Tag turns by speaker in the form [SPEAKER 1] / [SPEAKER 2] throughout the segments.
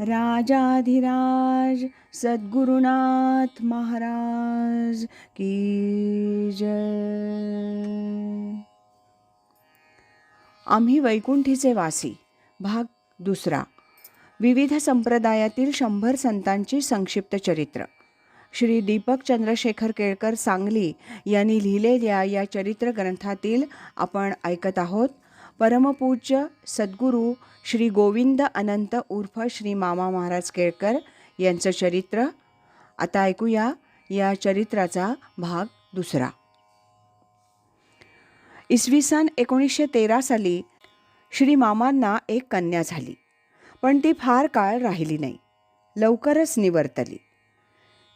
[SPEAKER 1] राजाधिराज सद्गुरुनाथ महाराज की जय। आम्ही वैकुंठीचे वासी भाग दुसरा विविध संप्रदायातील शंभर संतांची संक्षिप्त चरित्र. श्री दीपक चंद्रशेखर केळकर सांगली यांनी लिहिलेल्या या चरित्र ग्रंथातील आपण ऐकत आहोत परमपूज्य सद्गुरू श्री गोविंद अनंत उर्फ श्री मामा महाराज केळकर यांचं चरित्र. आता ऐकूया या चरित्राचा भाग दुसरा. इसवी सन एकोणीसशे तेरा साली श्री मामांना एक कन्या झाली पण ती फार काळ राहिली नाही लवकरच निवर्तली.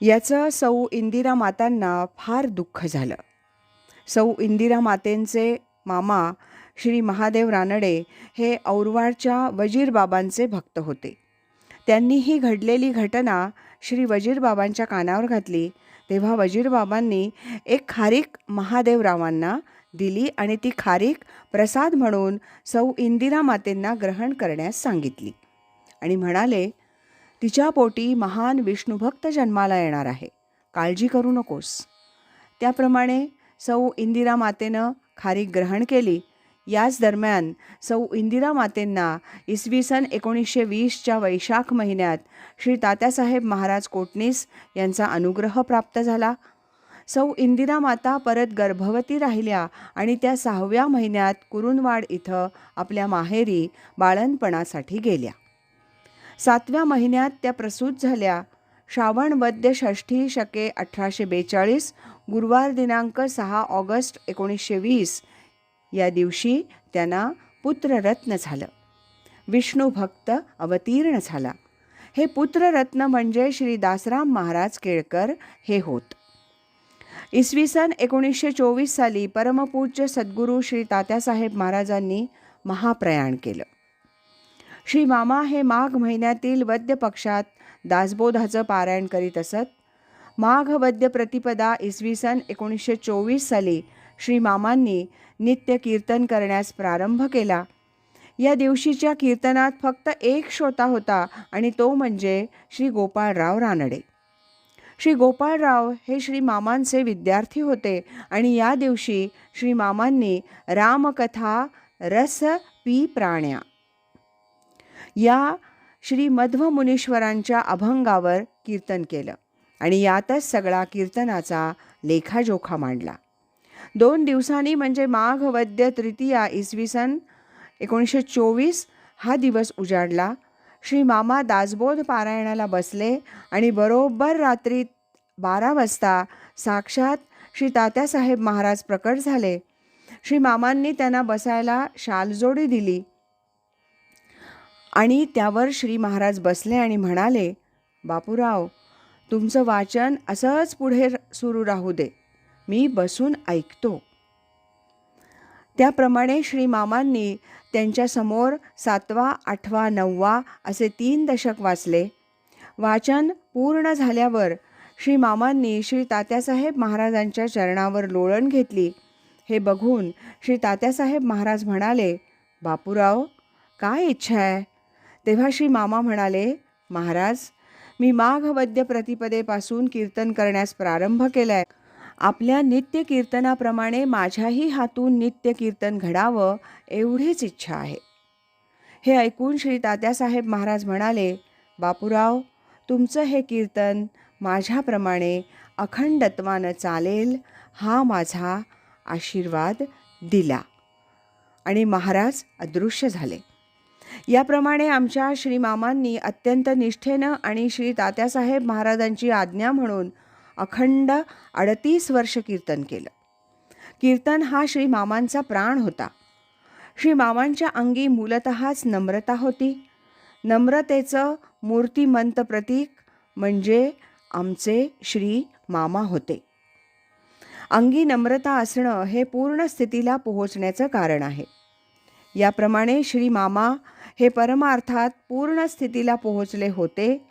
[SPEAKER 1] याचं सौ इंदिरा मातांना फार दुःख झालं. सौ इंदिरा मातेंचे मामा श्री महादेव रानडे हे औरवाडच्या वजीरबाबांचे भक्त होते. त्यांनी ही घडलेली घटना श्री वजीरबाबांच्या कानावर घातली. तेव्हा वजीरबाबांनी एक खारीक महादेवरावांना दिली आणि ती खारीक प्रसाद म्हणून सौ इंदिरा मातेंना ग्रहण करण्यास सांगितली. आणि म्हणाले तिच्या पोटी महान विष्णुभक्त जन्माला येणार आहे. काळजी करू नकोस. त्याप्रमाणे सौ इंदिरा मातेनं खारीक ग्रहण केली. याच दरम्यान सौ इंदिरा मातेंना इसवी सन एकोणीसशे वीसच्या वैशाख महिन्यात श्री तात्यासाहेब महाराज कोटणीस यांचा अनुग्रह प्राप्त झाला. सौ इंदिरा माता परत गर्भवती राहिल्या आणि त्या सहाव्या महिन्यात कुरुंदवाड इथं आपल्या माहेरी बाळणपणासाठी गेल्या. सातव्या महिन्यात त्या प्रसूत झाल्या. श्रावण वद्य षष्ठी शके अठराशे बेचाळीस गुरुवार दिनांक सहा ऑगस्ट एकोणीसशे वीस या दिवशी त्यांना पुत्ररत्न झालं. विष्णू भक्त अवतीर्ण झाला. हे पुत्ररत्न म्हणजे श्री दासराम महाराज केळकर हे होत. इसवी सन एकोणीसशे चोवीस साली परमपूज्य सद्गुरू श्री तात्यासाहेब महाराजांनी महाप्रयाण केलं. श्री मामा हे माघ महिन्यातील वद्य पक्षात दासबोधाचं पारायण करीत असत. माघ वद्य प्रतिपदा इसवी सन एकोणीसशे चोवीस साली श्री मामांनी नित्य कीर्तन करण्यास प्रारंभ केला. या दिवशीच्या कीर्तनात फक्त एक श्रोता होता आणि तो म्हणजे श्री गोपाळराव रानडे. श्री गोपाळराव हे श्री मामांचे विद्यार्थी होते आणि या दिवशी श्री मामांनी रामकथा रस पी प्राण्या. या श्री मध्व मुनीश्वरांच्या अभंगावर कीर्तन केलं आणि यातच सगळा कीर्तनाचा लेखाजोखा मांडला. दोन दिवसांनी म्हणजे माघ वद्य तृतीया इसवी सन एकोणीसशे चोवीस हा दिवस उजाडला. श्री मामा दासबोध पारायणाला बसले आणि बरोबर रात्री बारा वाजता साक्षात श्री तात्यासाहेब महाराज प्रकट झाले. श्री मामांनी त्यांना बसायला शालजोडी दिली आणि त्यावर श्री महाराज बसले आणि म्हणाले बापूराव तुमचं वाचन असंच पुढे सुरू राहू दे. मी बसून ऐकतो. त्याप्रमाणे श्री मामांनी त्यांच्यासमोर सातवा आठवा नववा असे तीन दशक वाचले. वाचन पूर्ण झाल्यावर श्री मामांनी श्री तात्यासाहेब महाराजांच्या चरणावर लोळण घेतली. हे बघून श्री तात्यासाहेब महाराज म्हणाले बापूराव काय इच्छा आहे? तेव्हा श्री मामा म्हणाले महाराज मी माघवद्य प्रतिपदेपासून कीर्तन करण्यास प्रारंभ केला आहे आपल्या नित्य कीर्तनाप्रमाणे माझ्याही हातून नित्य कीर्तन घडावं एवढीच इच्छा आहे. हे ऐकून श्री तात्यासाहेब महाराज म्हणाले बापूराव तुमचं हे कीर्तन माझ्याप्रमाणे अखंडत्वानं चालेल हा माझा आशीर्वाद दिला. आणि महाराज अदृश्य झाले. याप्रमाणे आमच्या श्रीमामांनी अत्यंत निष्ठेनं आणि श्री तात्यासाहेब महाराजांची आज्ञा म्हणून अखंड अडतीस वर्ष कीर्तन केलं. कीर्तन हा श्री मामांचा प्राण होता. श्री मामांच्या अंगी मूलतःच नम्रता होती. नम्रतेचं मूर्तिमंत प्रतीक म्हणजे आमचे श्री मामा होते. अंगी नम्रता असणं हे पूर्ण स्थितीला पोहोचण्याचं कारण आहे. याप्रमाणे श्री मामा हे परमार्थात पूर्ण स्थितीला पोहोचले होते.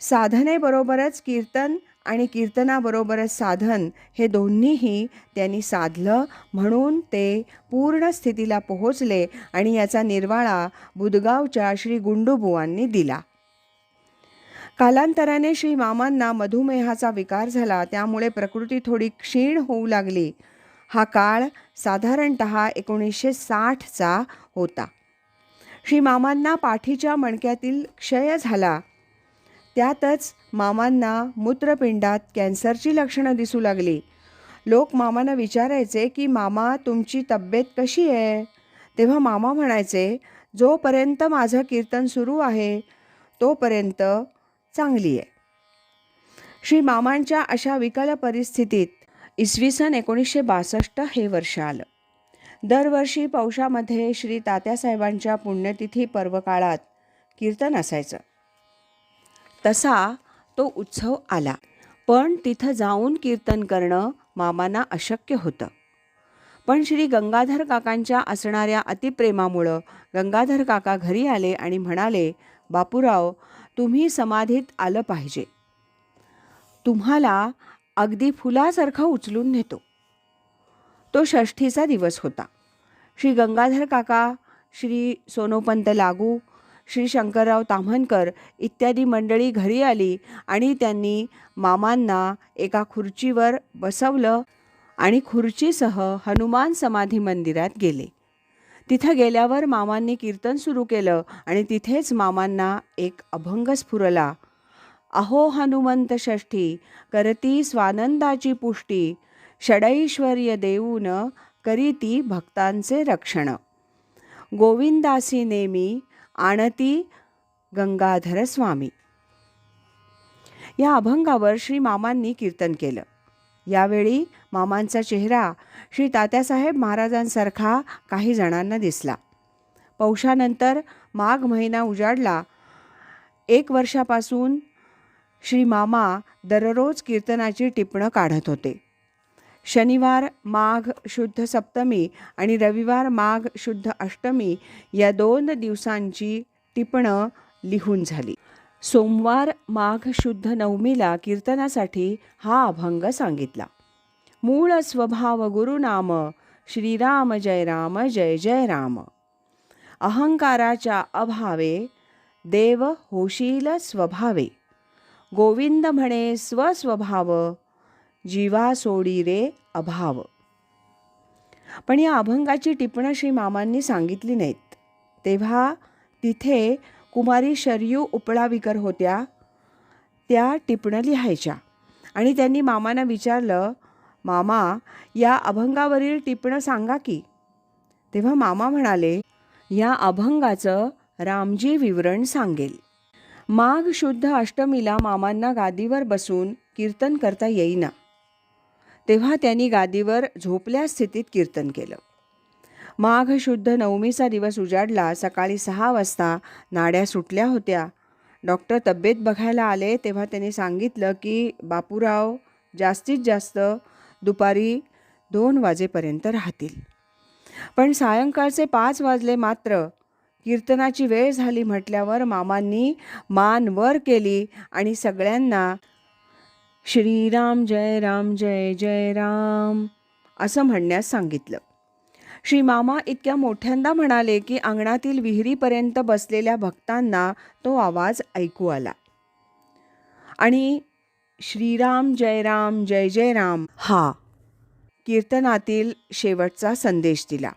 [SPEAKER 1] साधनेबरोबरच कीर्तन आणि कीर्तनाबरोबरच साधन हे दोन्हीही त्यांनी साधलं म्हणून ते पूर्ण स्थितीला पोहोचले आणि याचा निर्वाळा बुदगावच्या श्री गुंडूबुवांनी दिला. कालांतराने श्री मामांना मधुमेहाचा विकार झाला त्यामुळे प्रकृती थोडी क्षीण होऊ लागली. हा काळ साधारणत एकोणीसशे साठचा होता. श्री मामांना पाठीच्या मणक्यातील क्षय झाला. त्यातच मामांना मूत्रपिंडात कॅन्सरची लक्षणं दिसू लागली. लोक मामांना विचारायचे की मामा तुमची तब्येत कशी आहे? तेव्हा मामा म्हणायचे जोपर्यंत माझं कीर्तन सुरू आहे तोपर्यंत चांगली आहे. श्री मामांच्या अशा विकल परिस्थितीत इसवी सन एकोणीसशे बासष्ट हे वर्ष आलं. दरवर्षी पौषामध्ये श्री तात्यासाहेबांच्या पुण्यतिथी पर्वकाळात कीर्तन असायचं. तसा तो उत्सव आला. पण तिथं जाऊन कीर्तन करणं मामांना अशक्य होतं. पण श्री गंगाधर काकांच्या असणाऱ्या अतिप्रेमामुळं गंगाधर काका घरी आले आणि म्हणाले बापूराव तुम्ही समाधीत आलं पाहिजे. तुम्हाला अगदी फुलासारखं उचलून नेतो. तो षष्ठीचा दिवस होता. श्री गंगाधर काका श्री सोनोपंत लागू श्री शंकरराव ताम्हणकर इत्यादी मंडळी घरी आली आणि त्यांनी मामांना एका खुर्चीवर बसवलं आणि खुर्चीसह हनुमान समाधी मंदिरात गेले. तिथं गेल्यावर मामांनी कीर्तन सुरू केलं आणि तिथेच मामांना एक अभंग स्फुरला. अहो हनुमंत षष्ठी करती स्वानंदाची पुष्टी षडैश्वर्य देऊन करीती भक्तांचे रक्षण. गोविंदासी नेमी आणती गंगाधर स्वामी. या अभंगावर श्री मामांनी कीर्तन केलं. यावेळी मामांचा चेहरा श्री तात्यासाहेब महाराजांसारखा काही जणांना दिसला. पौषानंतर माघ महिना उजाडला. एक वर्षापासून श्री मामा दररोज कीर्तनाची टिपणं काढत होते. शनिवार माघ शुद्ध सप्तमी आणि रविवार माघ शुद्ध अष्टमी या दोन दिवसांची टिपणं लिहून झाली. सोमवार माघ शुद्ध नवमीला कीर्तनासाठी हा अभंग सांगितला. मूळ स्वभाव गुरुनाम श्रीराम जय राम जय जय राम. अहंकाराच्या अभावे देव होशील स्वभावे. गोविंद म्हणे स्वस्वभाव जीवा सोडी रे अभाव. पण या अभंगाची टिपणं श्री मामांनी सांगितली नाहीत. तेव्हा तिथे कुमारी शरयू उपळाविकर होत्या त्या टिपणं लिहायच्या. आणि त्यांनी मामांना विचारलं मामा या अभंगावरील टिपणं सांगा की. तेव्हा मामा म्हणाले या अभंगाचं रामजी विवरण सांगेल. माघ शुद्ध अष्टमीला मामांना गादीवर बसून कीर्तन करता येईना. तेव्हा त्यांनी गादीवर झोपल्या स्थितीत कीर्तन केलं. माघ शुद्ध नवमीचा दिवस उजाडला. सकाळी सहा वाजता नाड्या सुटल्या होत्या. डॉक्टर तब्येत बघायला आले तेव्हा त्यांनी सांगितलं की बापूराव जास्तीत जास्त दुपारी दोन वाजेपर्यंत राहतील. पण सायंकाळचे पाच वाजले मात्र. कीर्तनाची वेळ झाली म्हटल्यावर मामांनी मान वर केली आणि सगळ्यांना श्रीराम जय राम जय जय राम असं म्हणण्यास सांगितलं. श्री मामा इतक्या मोठ्यांदा म्हणाले की अंगणातील विहिरीपर्यंत बसलेल्या भक्तांना तो आवाज ऐकू आला. आणि श्रीराम जय राम जय जय राम हा कीर्तनातील शेवटचा संदेश दिला.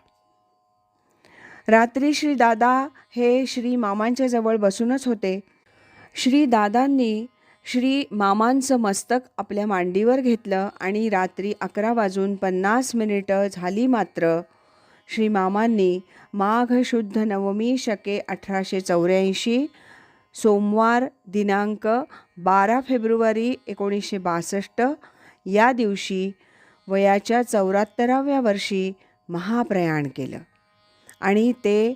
[SPEAKER 1] रात्री श्री दादा हे श्री मामांच्या जवळ बसूनच होते. श्री दादांनी श्री मामांचं मस्तक आपल्या मांडीवर घेतलं आणि रात्री अकरा वाजून पन्नास मिनिटं झाली मात्र श्री मामांनी माघ शुद्ध नवमी शके अठराशे चौऱ्याऐंशी सोमवार दिनांक बारा फेब्रुवारी एकोणीसशे बासष्ट या दिवशी वयाच्या चौऱ्याहत्तराव्या वर्षी महाप्रयाण केलं. आणि ते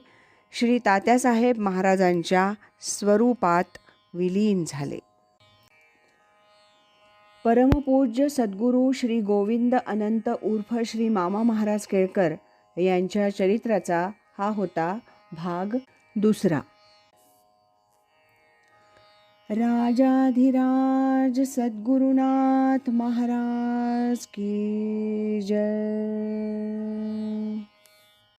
[SPEAKER 1] श्री तात्यासाहेब महाराजांच्या स्वरूपात विलीन झाले. परमपूज्य सद्गुरू श्री गोविंद अनंत उर्फ श्री मामा महाराज केळकर यांच्या चरित्राचा हा होता भाग दुसरा. राजाधिराज सद्गुरुनाथ महाराज की जय.